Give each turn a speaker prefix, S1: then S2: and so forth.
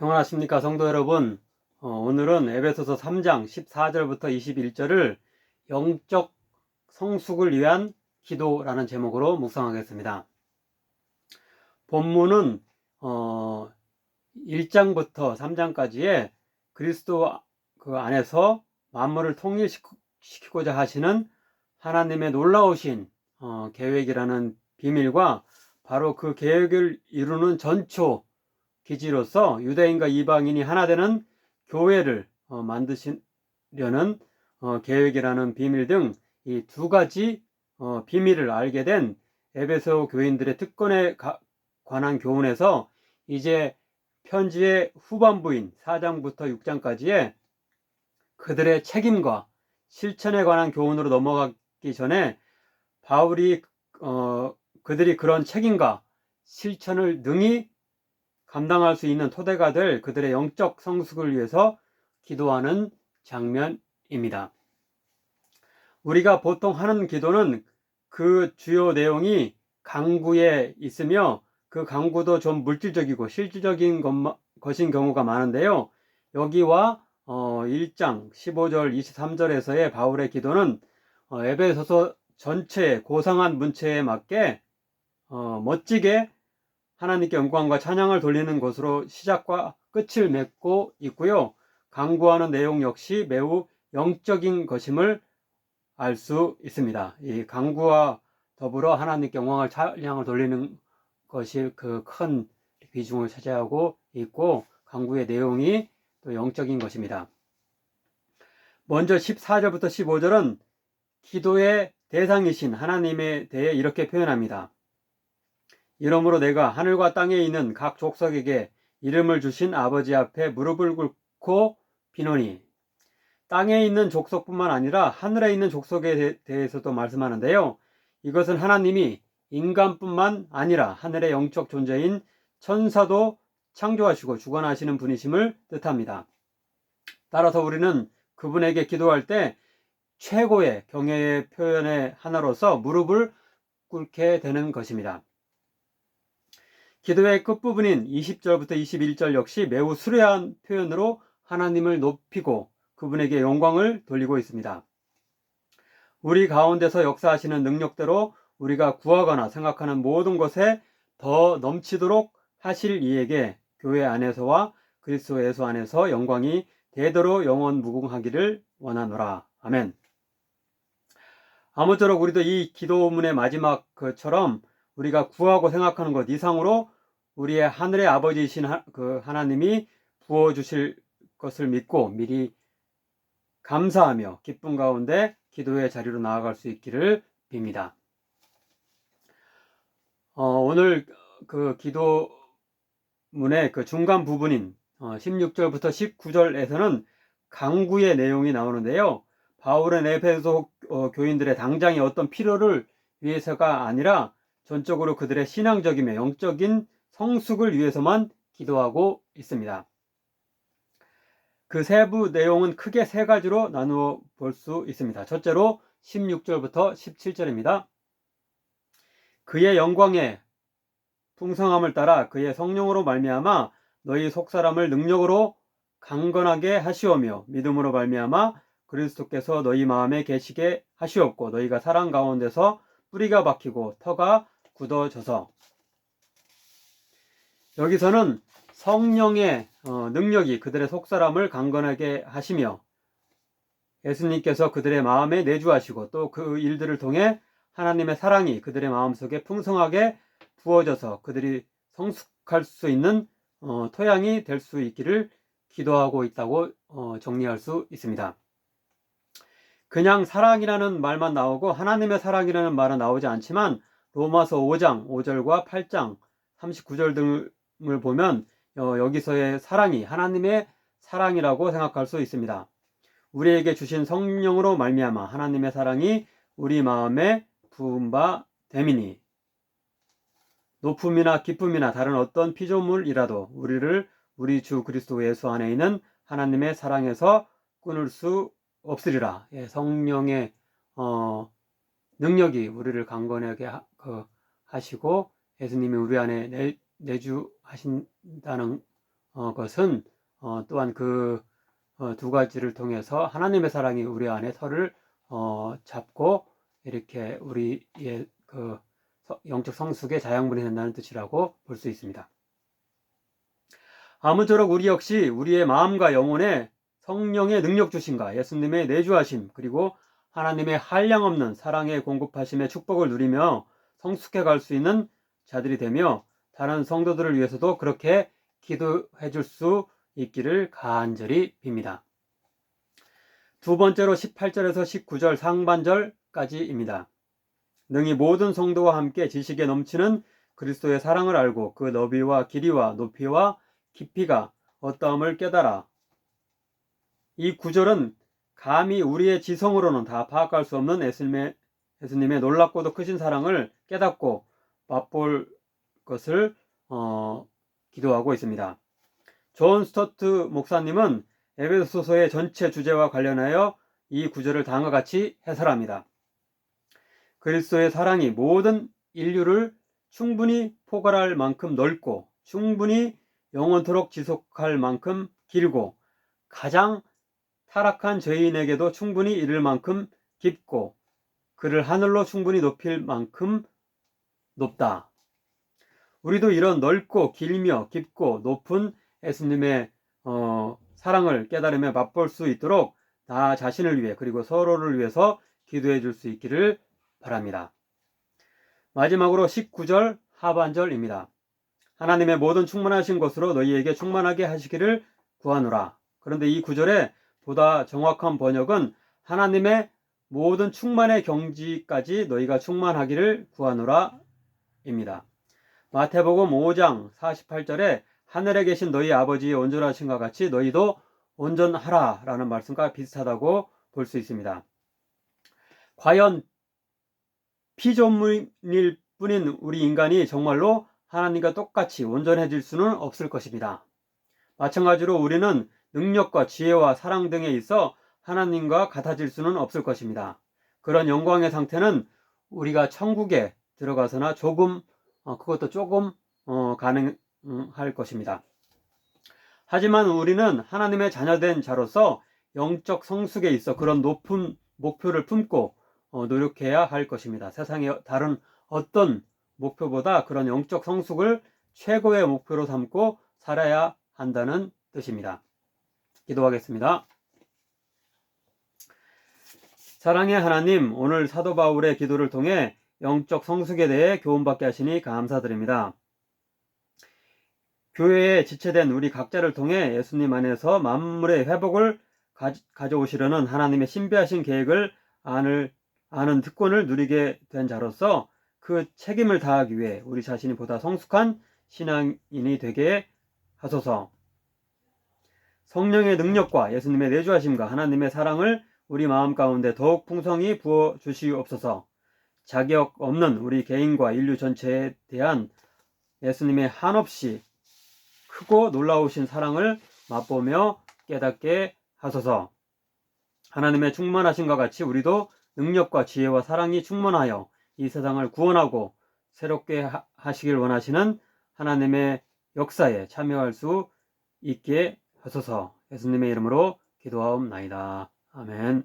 S1: 평안하십니까 성도 여러분 어, 오늘은 에베소서 3장 14절부터 21절을 영적 성숙을 위한 기도라는 제목으로 묵상하겠습니다. 본문은 어, 1장부터 3장까지의 그리스도 그 안에서 만물을 통일시키고자 하시는 하나님의 놀라우신 어, 계획이라는 비밀과 바로 그 계획을 이루는 전초 기지로서 유대인과 이방인이 하나 되는 교회를 어, 만드시려는 어, 계획이라는 비밀 등 이 두 가지 어, 비밀을 알게 된 에베소 교인들의 특권에 가, 관한 교훈에서 이제 편지의 후반부인 4장부터 6장까지의 그들의 책임과 실천에 관한 교훈으로 넘어가기 전에 바울이 어, 그들이 그런 책임과 실천을 능히 감당할 수 있는 토대가 될 그들의 영적 성숙을 위해서 기도하는 장면입니다. 우리가 보통 하는 기도는 그 주요 내용이 강구에 있으며 그 강구도 좀 물질적이고 실질적인 것인 경우가 많은데요. 여기와 어 1장 15절 23절에서의 바울의 기도는 어 에베소서 전체의 고상한 문체에 맞게 어 멋지게 하나님께 영광과 찬양을 돌리는 것으로 시작과 끝을 맺고 있고요. 강구하는 내용 역시 매우 영적인 것임을 알 수 있습니다. 이 강구와 더불어 하나님께 영광을 찬양을 돌리는 것이 그 큰 비중을 차지하고 있고 강구의 내용이 또 영적인 것입니다. 먼저 14절부터 15절은 기도의 대상이신 하나님에 대해 이렇게 표현합니다. 이러므로 내가 하늘과 땅에 있는 각 족속에게 이름을 주신 아버지 앞에 무릎을 꿇고 비노니 땅에 있는 족속뿐만 아니라 하늘에 있는 족속에 대 해서도 말씀하는데요. 이것은 하나님이 인간뿐만 아니라 하늘의 영적 존재인 천사도 창조하시고 주관하시는 분이심을 뜻합니다. 따라서 우리는 그분에게 기도할 때 최고의 경외의 표현의 하나로서 무릎을 꿇게 되는 것입니다. 기도의 끝부분인 20절부터 21절 역시 매우 수려한 표현으로 하나님을 높이고 그분에게 영광을 돌리고 있습니다. 우리 가운데서 역사하시는 능력대로 우리가 구하거나 생각하는 모든 것에 더 넘치도록 하실 이에게 교회 안에서와 그리스도 예수 안에서 영광이 대대로 영원 무궁하기를 원하노라. 아멘. 아무쪼록 우리도 이 기도문의 마지막 그처럼 우리가 구하고 생각하는 것 이상으로 우리의 하늘의 아버지이신 그 하나님이 부어 주실 것을 믿고 미리 감사하며 기쁨 가운데 기도의 자리로 나아갈 수 있기를 빕니다. 어, 오늘 그 기도문의 그 중간 부분인 어, 16절부터 19절에서는 강구의 내용이 나오는데요. 바울은 에페소 어, 교인들의 당장의 어떤 필요를 위해서가 아니라 전적으로 그들의 신앙적이며 영적인 성숙을 위해서만 기도하고 있습니다. 그 세부 내용은 크게 세 가지로 나누어 볼 수 있습니다. 첫째로 16절부터 17절입니다. 그의 영광의 풍성함을 따라 그의 성령으로 말미암아 너희 속사람을 능력으로 강건하게 하시오며 믿음으로 말미암아 그리스도께서 너희 마음에 계시게 하시옵고 너희가 사랑 가운데서 뿌리가 박히고 터가 굳어져서 여기서는 성령의 어, 능력이 그들의 속사람을 강건하게 하시며 예수님께서 그들의 마음에 내주하시고 또 그 일들을 통해 하나님의 사랑이 그들의 마음속에 풍성하게 부어져서 그들이 성숙할 수 있는 어, 토양이 될 수 있기를 기도하고 있다고 어, 정리할 수 있습니다. 그냥 사랑이라는 말만 나오고 하나님의 사랑이라는 말은 나오지 않지만 로마서 5장 5절과 8장 39절 등을 보면 어, 여기서의 사랑이 하나님의 사랑이라고 생각할 수 있습니다. 우리에게 주신 성령으로 말미암아 하나님의 사랑이 우리 마음에 부은 바 됨이니 높음이나 기쁨이나 다른 어떤 피조물이라도 우리를 우리 주 그리스도 예수 안에 있는 하나님의 사랑에서 끊을 수 없으리라. 예, 성령의 어, 능력이 우리를 강건하게 하, 그, 하시고 예수님이 우리 안에 내, 내주하신다는 어, 것은 어, 또한 그 어, 두 가지를 통해서 하나님의 사랑이 우리 안에 터를 어, 잡고 이렇게 우리의 그 서- 영적 성숙의 자양분이 된다는 뜻이라고 볼 수 있습니다. 아무쪼록 우리 역시 우리의 마음과 영혼에 성령의 능력 주신가 예수님의 내주하심 그리고 하나님의 한량 없는 사랑의 공급하심의 축복을 누리며 성숙해 갈 수 있는 자들이 되며 다른 성도들을 위해서도 그렇게 기도해 줄 수 있기를 간절히 빕니다. 두 번째로 18절에서 19절 상반절까지입니다. 능히 모든 성도와 함께 지식에 넘치는 그리스도의 사랑을 알고 그 너비와 길이와 높이와 깊이가 어떠함을 깨달아. 이 구절은 감히 우리의 지성으로는 다 파악할 수 없는 예수님의, 놀랍고도 크신 사랑을 깨닫고 맛볼 것을 어, 기도하고 있습니다. 존 스토트 목사님은 에베소서의 전체 주제와 관련하여 이 구절을 다음과 같이 해설합니다. 그리스도의 사랑이 모든 인류를 충분히 포괄할 만큼 넓고 충분히 영원토록 지속할 만큼 길고 가장 타락한 죄인에게도 충분히 이를 만큼 깊고 그를 하늘로 충분히 높일 만큼 높다. 우리도 이런 넓고 길며 깊고 높은 예수님의 어, 사랑을 깨달으며 맛볼 수 있도록 나 자신을 위해 그리고 서로를 위해서 기도해 줄 수 있기를 바랍니다. 마지막으로 19절 하반절입니다. 하나님의 모든 충만하신 것으로 너희에게 충만하게 하시기를 구하노라. 그런데 이 구절의 보다 정확한 번역은 하나님의 모든 충만의 경지까지 너희가 충만하기를 구하노라 입니다. 마태복음 5장 48절에 하늘에 계신 너희 아버지의 온전하신과 같이 너희도 온전하라 라는 말씀과 비슷하다고 볼 수 있습니다. 과연 피조물일 뿐인 우리 인간이 정말로 하나님과 똑같이 온전해질 수는 없을 것입니다. 마찬가지로 우리는 능력과 지혜와 사랑 등에 있어 하나님과 같아질 수는 없을 것입니다. 그런 영광의 상태는 우리가 천국에 들어가서나 조금 어, 그것도 조금 어, 가능할 것입니다. 하지만 우리는 하나님의 자녀된 자로서 영적 성숙에 있어 그런 높은 목표를 품고 어, 노력해야 할 것입니다. 세상의 다른 어떤 목표보다 그런 영적 성숙을 최고의 목표로 삼고 살아야 한다는 뜻입니다. 기도하겠습니다. 사랑의 하나님, 오늘 사도 바울의 기도를 통해 영적 성숙에 대해 교훈받게 하시니 감사드립니다. 교회에 지체된 우리 각자를 통해 예수님 안에서 만물의 회복을 가져오시려는 하나님의 신비하신 계획을 아는, 아는 특권을 누리게 된 자로서 그 책임을 다하기 위해 우리 자신이 보다 성숙한 신앙인이 되게 하소서. 성령의 능력과 예수님의 내주하심과 하나님의 사랑을 우리 마음 가운데 더욱 풍성히 부어 주시옵소서. 자격 없는 우리 개인과 인류 전체에 대한 예수님의 한없이 크고 놀라우신 사랑을 맛보며 깨닫게 하소서. 하나님의 충만하신과 같이 우리도 능력과 지혜와 사랑이 충만하여 이 세상을 구원하고 새롭게 하시길 원하시는 하나님의 역사에 참여할 수 있게 하소서 예수님의 이름으로 기도하옵나이다. Amen.